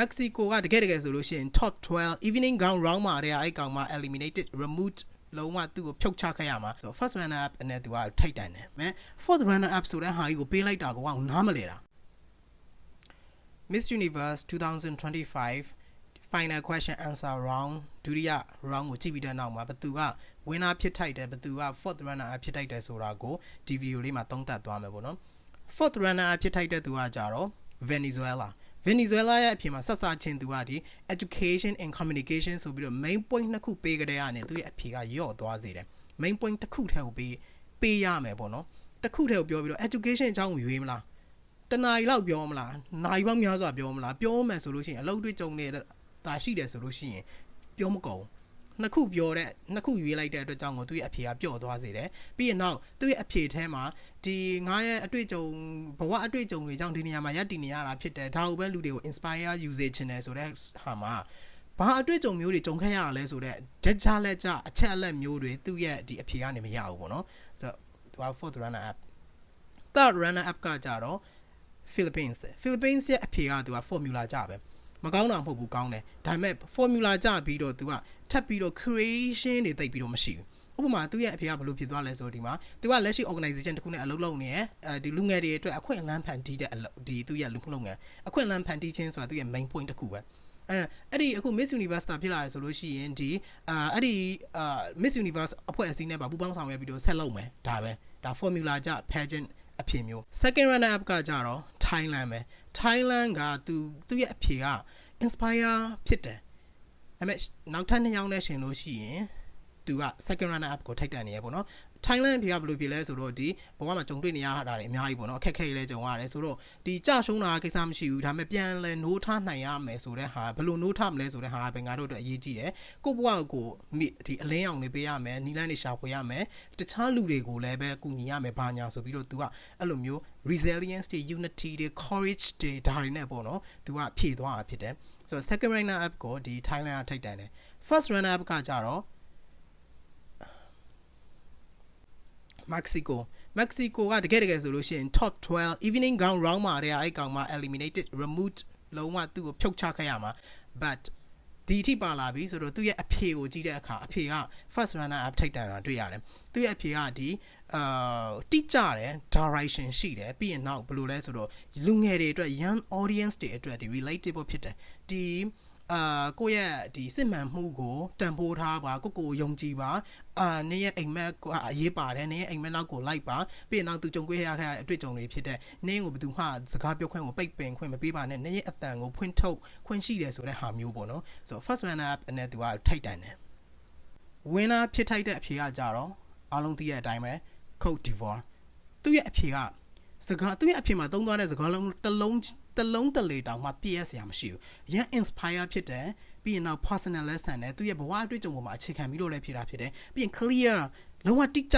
Mexico ကတကယ်တကယ်ဆိုလို့ရှိရင် top 12 evening gown round မှာတည်းကအဲ့ကောင်မှာ eliminated removed လုံးဝသူ့ကိုဖြုတ်ချခဲ့ရမှာဆိုတော့ first runner up နဲ့သူကထိတ်တန်တယ်မန် fourth runner up ဆိုတဲ့ဟာကြီးကိုပေးလိုက်တာကိုကနားမလဲတာ Miss Universe 2025 final question answer round ဒုတိယ round ကိုကြည့်ပြီးတဲ့နောက်မှာဘသူက winner ဖြစ်ထိုက်တယ်ဘသူက fourth runner up ဖြစ်ထိုက်တယ်ဆိုတာကိုဒီဗီဒီယိုလေးမှာသုံးသပ်သွားမယ်ပေါ့နော် fourth runner up ဖြစ်ထိုက်တဲ့သူကကြတော့ Venezuela Venezuela ရဲ့အပြင်မှာဆက်စားချင်းသူကဒီ education and communication ဆိုပြီးတော့ main point နှစ်ခုပေးကြတဲ့ကနေသူရဲ့အဖြေကယော့သွားစေတယ် main point တစ်ခုတည်းကိုပေးပေးရမယ်ပေါ့နော်တစ်ခုတည်းကိုပြောပြီးတော့ education အကြောင်းကိုရွေးမလားတနားရီလောက်ပြောမလားနိုင်ပေါင်းများစွာပြောမလားပြောမယ်ဆိုလို့ရှိရင်အလုပ်တွေကြုံနေတာရှိတယ်ဆိုလို့ရှိရင်ပြောမကုန် နှစ်ခုပြောတဲ့နှစ်ခုရွေးလိုက်တဲ့အတွက်ကြောင့်ကိုသူ့ရဲ့အဖြေကပျော့သွားစေတယ်ပြီးရင်နောက်သူ့ရဲ့အဖြေထဲမှာဒီငါရဲ့အတွေ့အကြုံဘဝအတွေ့အကြုံတွေကြောင့်ဒီနေရာမှာရပ်တည်နေရတာဖြစ်တယ်ဒါကိုပဲလူတွေကို inspire usage ချင်တယ်ဆိုတဲ့ဟာမှာဘာအတွေ့အကြုံမျိုးတွေကြုံခဲ့ရလဲဆိုတော့ဂျက်ကြလက်ကြအချက်အလက်မျိုးတွေသူ့ရဲ့ဒီအဖြေကနေမရဘူးပေါ့နော်ဆိုတော့သူက fourth runner up third runner up ကကြတော့ Philippines Philippines ရဲ့အဖြေကသူက formula ကြပဲ မကောင်းတာမဟုတ်ဘူးကောင်းတယ်ဒါပေမဲ့ formula ကြပြီးတော့သူကထပ်ပြီးတော့ creation တွေတိတ်ပြီးတော့မရှိဘူးဥပမာသူ့ရဲ့အဖေကဘယ်လိုဖြစ်သွားလဲဆိုတော့ဒီမှာသူကလက်ရှိ organization တစ်ခုနဲ့အလုပ်လုပ်နေရအဲဒီလူငယ်တွေအတွက်အခွင့်အလမ်းဖန်တီးတဲ့အလုပ်ဒီသူ့ရဲ့လူမှုလုပ်ငန်းအခွင့်အလမ်းဖန်တီးခြင်းဆိုတာသူ့ရဲ့ main point တစ်ခုပဲအဲအဲ့ဒီအခု Miss Universe တာဖြစ်လာရဆိုလို့ရှိရင်ဒီအာအဲ့ဒီအာ Miss Universe အဖွဲ့အစည်းနဲ့ပါပူးပေါင်းဆောင်ရွက်ပြီးတော့ဆက်လုပ်မယ်ဒါပဲဒါ formula ကြ pageant အဖြစ်မျိုး second runner up ကကြတော့ Thailand ပဲ Thailand ကသူသူ့ရဲ့အဖြေက inspire ဖြစ်တယ်ဒါပေမဲ့နောက်ထပ်နှစ်ယောက်နဲ့ရှင်လို့ရှိရင် သူက second runner up ကိုထိုက်တန်နေရပေါ့နော် Thailand အဖြေကဘယ်လိုဖြစ်လဲဆိုတော့ဒီဘဝမှာကြုံတွေ့နေရတာတွေအများကြီးပေါ့နော်အခက်ခဲတွေလည်းကြုံရတယ်ဆိုတော့ဒီကြရှုံးတာကိစ္စမရှိဘူးဒါပေမဲ့ပြန်လဲနိုးထားနိုင်ရမယ်ဆိုတဲ့ဟာဘယ်လိုနိုးထားမလဲဆိုတဲ့ဟာပဲငါတို့အတွက်အရေးကြီးတယ်ကိုဘဝကိုမိဒီအလင်းအောင်နေပေးရမယ်နီလန်းနေရှာဖွေရမယ်တခြားလူတွေကိုလည်းပဲကူညီရမယ်ဘာညာဆိုပြီးတော့ तू ကအဲ့လိုမျိုး resilience တွေ unity တွေ courage တွေဒါတွေနဲ့ပေါ့နော် तू ကဖြည့်သွားတာဖြစ်တယ်ဆိုတော့ second runner up ကိုဒီ Thailand ကထိတ်တန်တယ် first runner up ကကြတော့ Mexico Mexico ကတကယ်တကယ်ဆိုလို့ရှိရင် top 12 evening gown round မှာတည်းကအဲ့ကောင်မှာ eliminated removed လုံးဝသူ့ကိုဖြုတ်ချခဲ့ရမှာ but ဒီအထိပါလာပြီဆိုတော့သူ့ရဲ့အဖြေကိုကြည့်တဲ့အခါအဖြေက first runner up ထိတ်တန်တာတွေ့ရတယ်သူ့ရဲ့အဖြေကဒီအာတိကျတယ် direction ရှိတယ်ပြီးရင်နောက်ဘယ်လိုလဲဆိုတော့လူငယ်တွေအတွက် young audience တွေအတွက်ဒီ relatable ဖြစ်တယ်ဒီ အာကိုယ့်ရဲ့ဒီစစ်မှန်မှုကိုတန်ဖိုးထားပါကိုကိုယုံကြည်ပါအာနင်းရဲ့အိမ်မက်ကအရေးပါတယ်နင်းရဲ့အိမ်မက်နောက်ကိုလိုက်ပါပြီးရင်နောက်သူကြုံတွေ့ရခဲ့တဲ့အတွေ့အကြုံတွေဖြစ်တဲ့နင်းကိုဘယ်သူမှစကားပြောခွင့်ကိုပိတ်ပင်ခွင့်မပေးပါနဲ့နင်းရဲ့အတန်ကိုဖွင့်ထုတ်ခွင့်ရှိတယ်ဆိုတဲ့ဟာမျိုးပေါ့နော်ဆိုတော့ first runner up နဲ့သူကထိတ်တန်တယ် winner ဖြစ်ထိုက်တဲ့အဖြေကကြတော့အားလုံးသိတဲ့အတိုင်းပဲ Cote d'Ivoire သူ့ရဲ့အဖြေက စကားသူ့ရဲ့အဖြေမှာသုံးသွားတဲ့စကားလုံးတစ်လုံးတစ်လုံးတစ်လေတောင်မှပြည့်ရစရာမရှိဘူးအရင် inspire ဖြစ်တယ်ပြီးရင်နောက် personal lesson နဲ့သူ့ရဲ့ဘဝအတွေ့အကြုံပေါ်မှာအခြေခံပြီးတော့လည်းဖြေတာဖြစ်တယ်ပြီးရင် clear လုံးဝတိကျ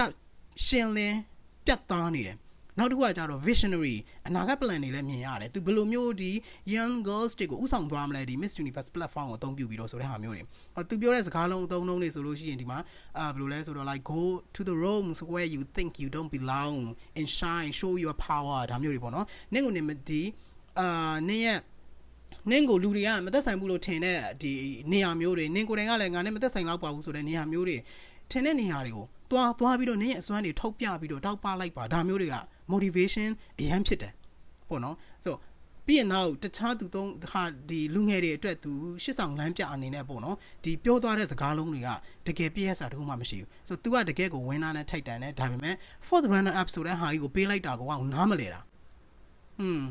ရှင်းလင်းပြတ်သားနေတယ် နောက်တစ်ခုကကြတော့ visionary အနာဂတ် plan တွေလည်းမြင်ရတယ်သူဘယ်လိုမျိုးဒီ young girls တွေကိုဥဆောင်သွားမလဲဒီ Miss Universe platform ကိုအသုံးပြုပြီးတော့ဆိုတဲ့ဟာမျိုးတွေသူပြောတဲ့စကားလုံးအသုံးလုံးတွေဆိုလို့ရှိရင်ဒီမှာအာဘယ်လိုလဲဆိုတော့ like go to the rooms where you think you don't belong and shine show your power ဒါမျိုးတွေပေါ့နော်နင့်ကိုနေဒီအာနင့်ရဲ့နင့်ကိုလူတွေကမသက်ဆိုင်ဘူးလို့ထင်တဲ့ဒီနေရာမျိုးတွေနင့်ကိုယ်တိုင်ကလည်းငါနဲ့မသက်ဆိုင်တော့ပါဘူးဆိုတဲ့နေရာမျိုးတွေ ထင်တဲ့နေရာတွေကိုသွားသွားပြီးတော့နင့်ရဲ့အစွမ်းတွေထုတ်ပြပြီးတော့တောက်ပလိုက်ပါဒါမျိုးတွေက motivation အရန်ဖြစ်တယ်ပေါ့နော်ဆိုပြီးရင်နောက်တခြားသူသုံးဟာဒီလူငယ်တွေအတွက်သူရှစ်ဆောင်လမ်းပြအနေနဲ့ပေါ့နော်ဒီပြောသွားတဲ့စကားလုံးတွေကတကယ်ပြည့်ရစာတခုမှမရှိဘူးဆိုတော့ तू ကတကယ်ကို winner နဲ့ထိုက်တန်တယ်ဒါပေမဲ့ fourth runner up ဆိုတဲ့ဟာကြီးကိုပေးလိုက်တာကောနားမလဲတာဟွန်း